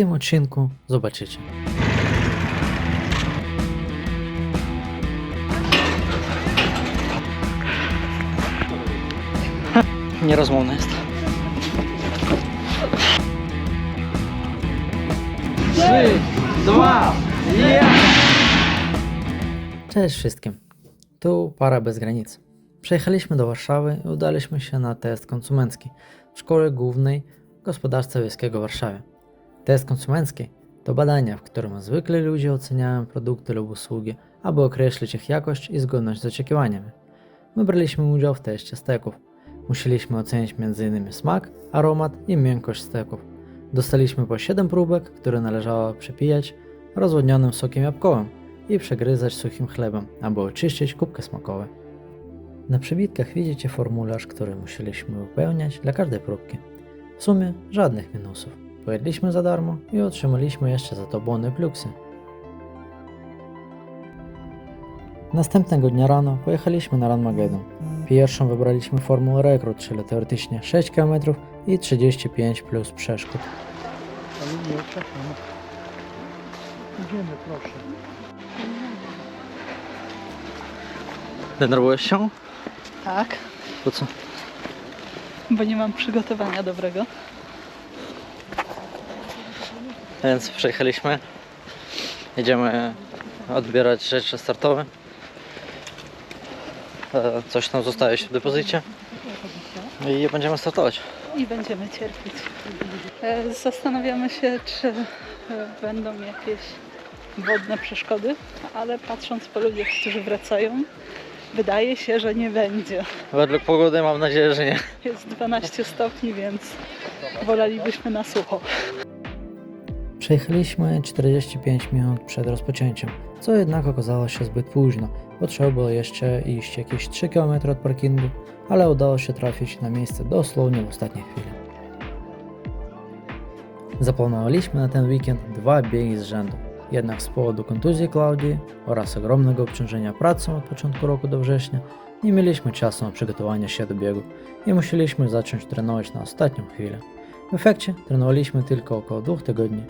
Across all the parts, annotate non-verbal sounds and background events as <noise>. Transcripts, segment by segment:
tym odcinku zobaczycie. Nierozmowny jest. Trzy, dwa, jeden! Cześć wszystkim. Tu Para Bez Granic. Przejechaliśmy do Warszawy i udaliśmy się na test konsumencki w Szkole Głównej Gospodarstwa Wiejskiego w Warszawie. Test konsumencki to badania, w którym zwykle ludzie oceniają produkty lub usługi, aby określić ich jakość i zgodność z oczekiwaniami. My braliśmy udział w teście steków. Musieliśmy ocenić m.in. smak, aromat i miękkość steków. Dostaliśmy po 7 próbek, które należało przepijać rozwodnionym sokiem jabłkowym i przegryzać suchym chlebem, aby oczyścić kubkę smakową. Na przybitkach widzicie formularz, który musieliśmy wypełniać dla każdej próbki. W sumie żadnych minusów. Pojedliśmy za darmo i otrzymaliśmy jeszcze za to bony pluksy. Następnego dnia rano pojechaliśmy na Ranmagedon. Pierwszą wybraliśmy formułę rekrut, czyli teoretycznie 6 km i 35 plus przeszkód. Ale nie. Idziemy, proszę. Denerwujesz się? Tak, Po co? bo nie mam przygotowania dobrego. Więc przejechaliśmy. Jedziemy odbierać rzeczy startowe. E, Coś tam zostaje się w depozycie. I będziemy startować. I będziemy cierpieć. E, Zastanawiamy się, czy e, będą jakieś wodne przeszkody, ale patrząc po ludziach, którzy wracają, wydaje się, że nie będzie. Według pogody mam nadzieję, że nie. Jest 12 stopni, więc wolelibyśmy na sucho. Przejechaliśmy 45 minut przed rozpoczęciem, co jednak okazało się zbyt późno, bo trzeba było jeszcze iść jakieś 3 km od parkingu, ale udało się trafić na miejsce dosłownie w ostatniej chwili. Zaplanowaliśmy na ten weekend dwa biegi z rzędu. Jednak z powodu kontuzji Klaudii oraz ogromnego obciążenia pracą od początku roku do września nie mieliśmy czasu na przygotowanie się do biegu i musieliśmy zacząć trenować na ostatnią chwilę. W efekcie trenowaliśmy tylko około dwóch tygodni.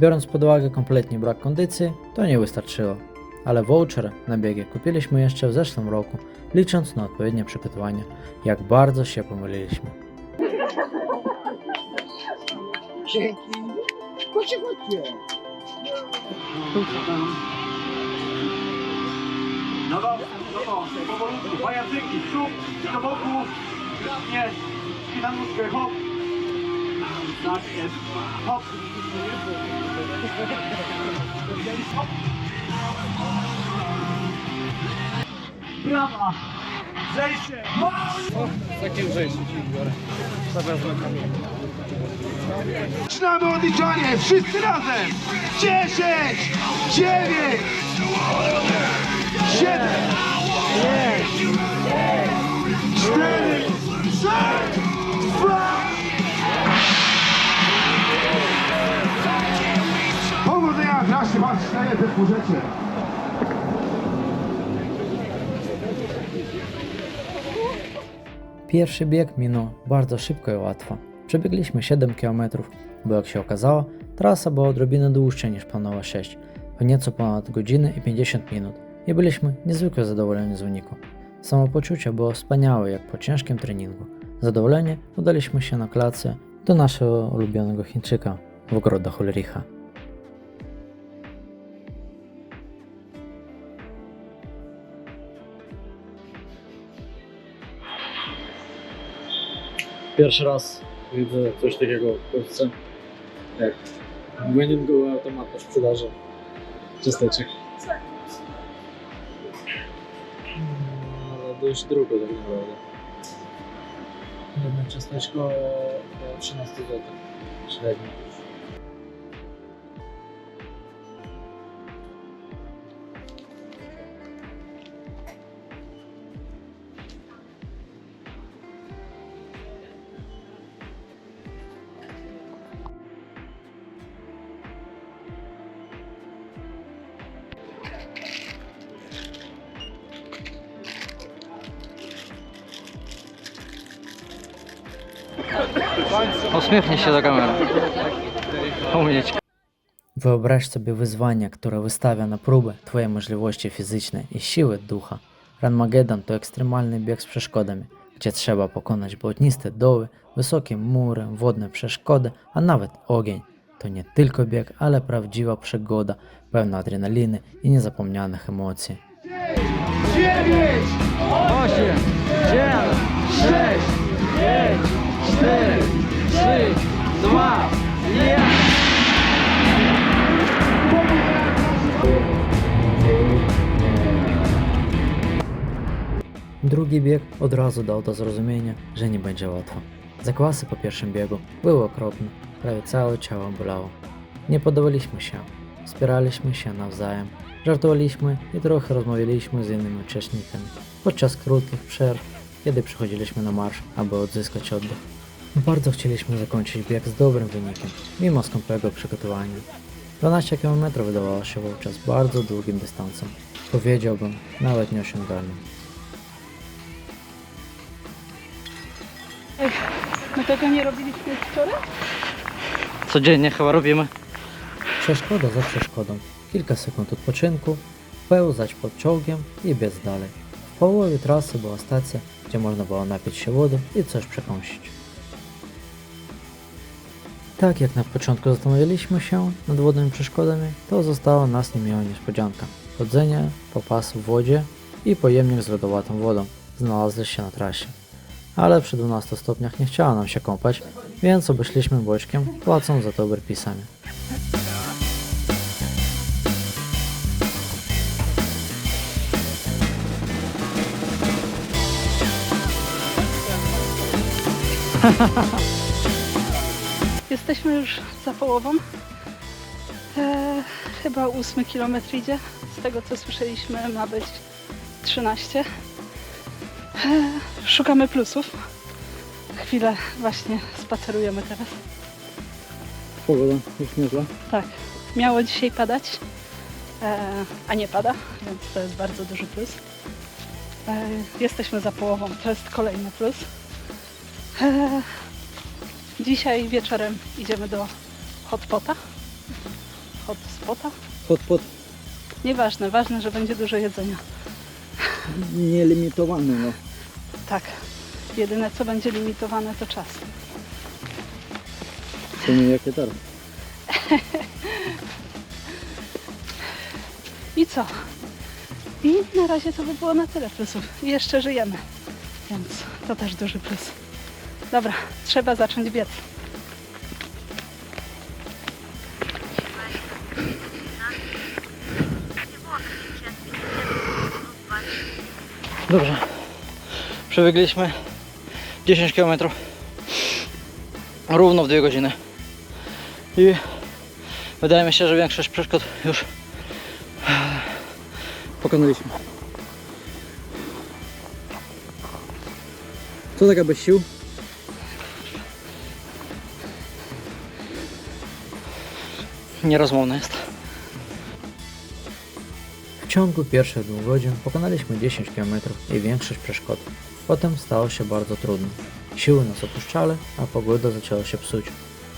Biorąc pod uwagę kompletnie brak kondycji, to nie wystarczyło. Ale voucher na biegi kupiliśmy jeszcze w zeszłym roku, licząc na odpowiednie przygotowanie. Jak bardzo się pomyliliśmy. Dzięki. Chodźcie, chodźcie. No do, no to, powolutku, pajacyki, w przód, do boku, nie, i na nóżkę, hop. Tak jest, hop. Hop. Brawa, zejście, hop. Zaczynamy odliczanie, wszyscy razem. 10, 9, 7, 6, 4, 3, Powodzenia, nasze was cztery te możecie. Pierwszy bieg minął bardzo szybko i łatwo. Przebiegliśmy 7 km, bo jak się okazało, trasa była odrobinę dłuższa niż planowa 6, o nieco ponad godzinę i 50 minut i byliśmy niezwykle zadowoleni z wyniku. Samopoczucie było wspaniałe jak po ciężkim treningu. Zadowolenie udaliśmy się na klatce do naszego ulubionego Chińczyka w ogrodach Ulricha. Pierwszy raz widzę coś takiego w Polsce. Jak menu automat po sprzedaży ciasteczek. Ale dość drogo tak naprawdę. Jedno ciasteczko około 13 zł średnio. Uśmiechnij się do kamery. Умничка. Wyobraź sobie wyzwanie, które wystawia na próbę Twoje możliwości fizyczne i siły ducha. Ranmageddon to ekstremalny bieg z przeszkodami, gdzie trzeba pokonać błotniste doły, wysokie mury, wodne przeszkody, a nawet ogień. To nie tylko bieg, ale prawdziwa przygoda, pełna adrenaliny i niezapomnianych emocji. Drugi bieg od razu dał do zrozumienia, że nie będzie łatwo. Zakwasy po pierwszym biegu były okropne, prawie całe ciało bolało. Nie podobaliśmy się, wspieraliśmy się nawzajem, żartowaliśmy i trochę rozmawialiśmy z innymi uczestnikami podczas krótkich przerw, kiedy przychodziliśmy na marsz, aby odzyskać oddech. Bardzo chcieliśmy zakończyć bieg z dobrym wynikiem, mimo skąpego przygotowania. 12 km wydawało się wówczas bardzo długim dystansem, powiedziałbym nawet nieosiągalnym. My tego nie robiliśmy wczoraj? Codziennie chyba robimy. Przeszkoda za przeszkodą. Kilka sekund odpoczynku, pełzać pod czołgiem i biec dalej. W połowie trasy była stacja, gdzie można było napić się wody i coś przekąsić. Tak jak na początku zastanawialiśmy się nad wodnymi przeszkodami, to została nas niemiła niespodzianka. Chodzenie po pas w wodzie i pojemnik z lodowatą wodą znalazły się na trasie. Ale przy 12 stopniach nie chciała nam się kąpać, więc obeszliśmy boczkiem, płacąc za to burpisami. <laughs> Jesteśmy już za połową. E, chyba ósmy kilometr idzie. Z tego co słyszeliśmy ma być 13. E, szukamy plusów. Chwilę właśnie spacerujemy teraz. Pogoda jest niezła. Tak, miało dzisiaj padać, e, a nie pada, więc to jest bardzo duży plus. E, jesteśmy za połową, to jest kolejny plus. Dzisiaj wieczorem idziemy do hotpota. Hotspota? Pod Nieważne, ważne, że będzie dużo jedzenia. Nielimitowane, no. Tak, jedyne co będzie limitowane to czas. To nie jakie teraz. I co? I na razie to by było na tyle plusów. I jeszcze żyjemy, więc to też duży plus. Dobra, trzeba zacząć biec. Dobrze. Przebiegliśmy 10 km. Równo w 2 godziny. I wydaje mi się, że większość przeszkód już Pokonaliśmy. Co taka bez sił? nierozmowne jest. W ciągu pierwszych dwóch godzin pokonaliśmy 10 km i większość przeszkod. Potem stało się bardzo trudno. Siły nas opuszczały, a pogoda zaczęła się psuć.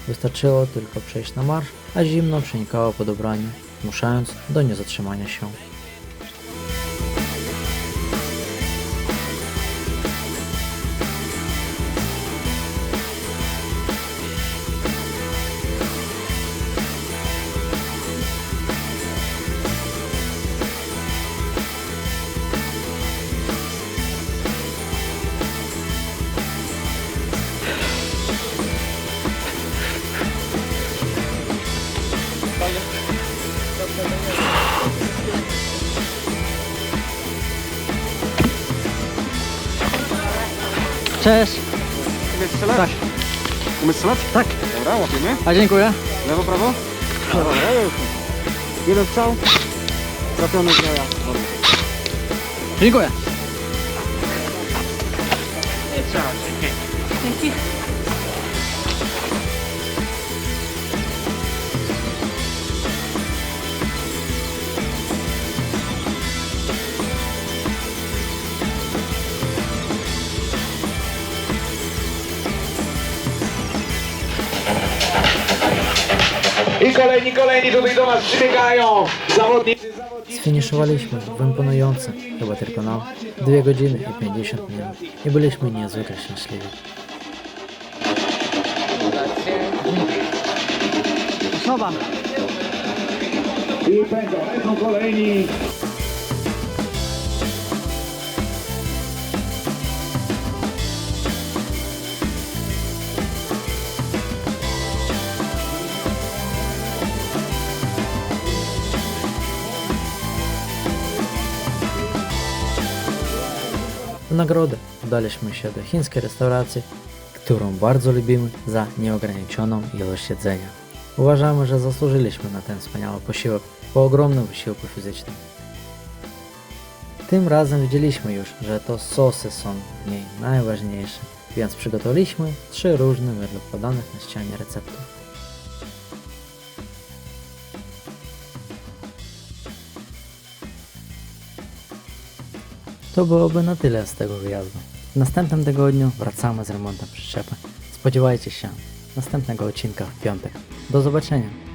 Wystarczyło tylko przejść na marsz, a zimno przenikało pod ubranie, zmuszając do niezatrzymania się. Cześć! Umiesz strzelać? Tak. Umiesz strzelać? Tak. Dobra, łapiemy. A dziękuję. Lewo, prawo? Dobra, już. Jeden strzał. Trafiony z. Dobra. Dziękuję. Dzięki. I kolejni, kolejni tutaj do nas przybiegają. Zawodnicy, zawodnicy. Sfiniszowaliśmy w imponujące, chyba tylko nam, 2 godziny i 50 minut i byliśmy niezwykle szczęśliwi. Osoba. I lecą kolejni. Nagrodę udaliśmy się do chińskiej restauracji, którą bardzo lubimy za nieograniczoną ilość jedzenia. Uważamy, że zasłużyliśmy na ten wspaniały posiłek po ogromnym wysiłku fizycznym. Tym razem wiedzieliśmy już, że to sosy są w niej najważniejsze, więc przygotowaliśmy trzy różne według podanych na ścianie receptów. To byłoby na tyle z tego wyjazdu. W następnym tygodniu wracamy z remontem przyczepy. Spodziewajcie się następnego odcinka w piątek. Do zobaczenia!